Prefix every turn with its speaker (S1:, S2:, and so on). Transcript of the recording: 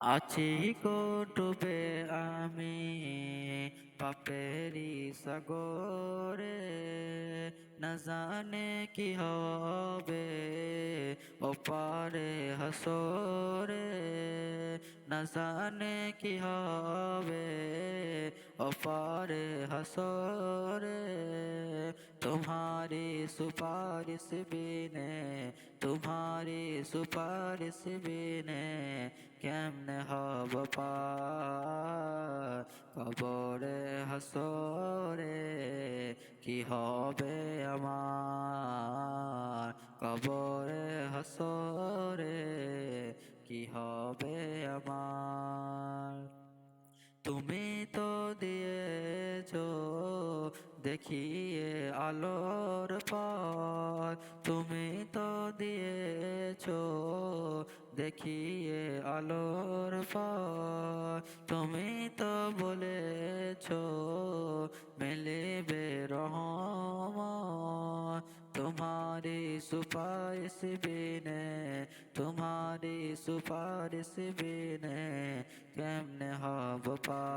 S1: আছি ডুবে আমি পাপেরি সাগরে। না জানে কি হবে ওপারে হাসরে। না জানে কি হবে ওপারে হাসরে। तुम्हारी सुपारिश बिने तुम्हारी सुपारिश बिने কেমনে হব পার কবরে হাসরে কি হবে আমার কবরে হাসরে কি হবে আমার তুমি তো দিয়েছ দেখিয়ে আলোর পর তুমি তো দিয়েছ দেখিয়ে আলোর পর তুমি তো বলেছ মিলিবে রহমত तुम्हारी सुपारिश बिने तुम्हारी सुपारिश बिने কেমনে হব পার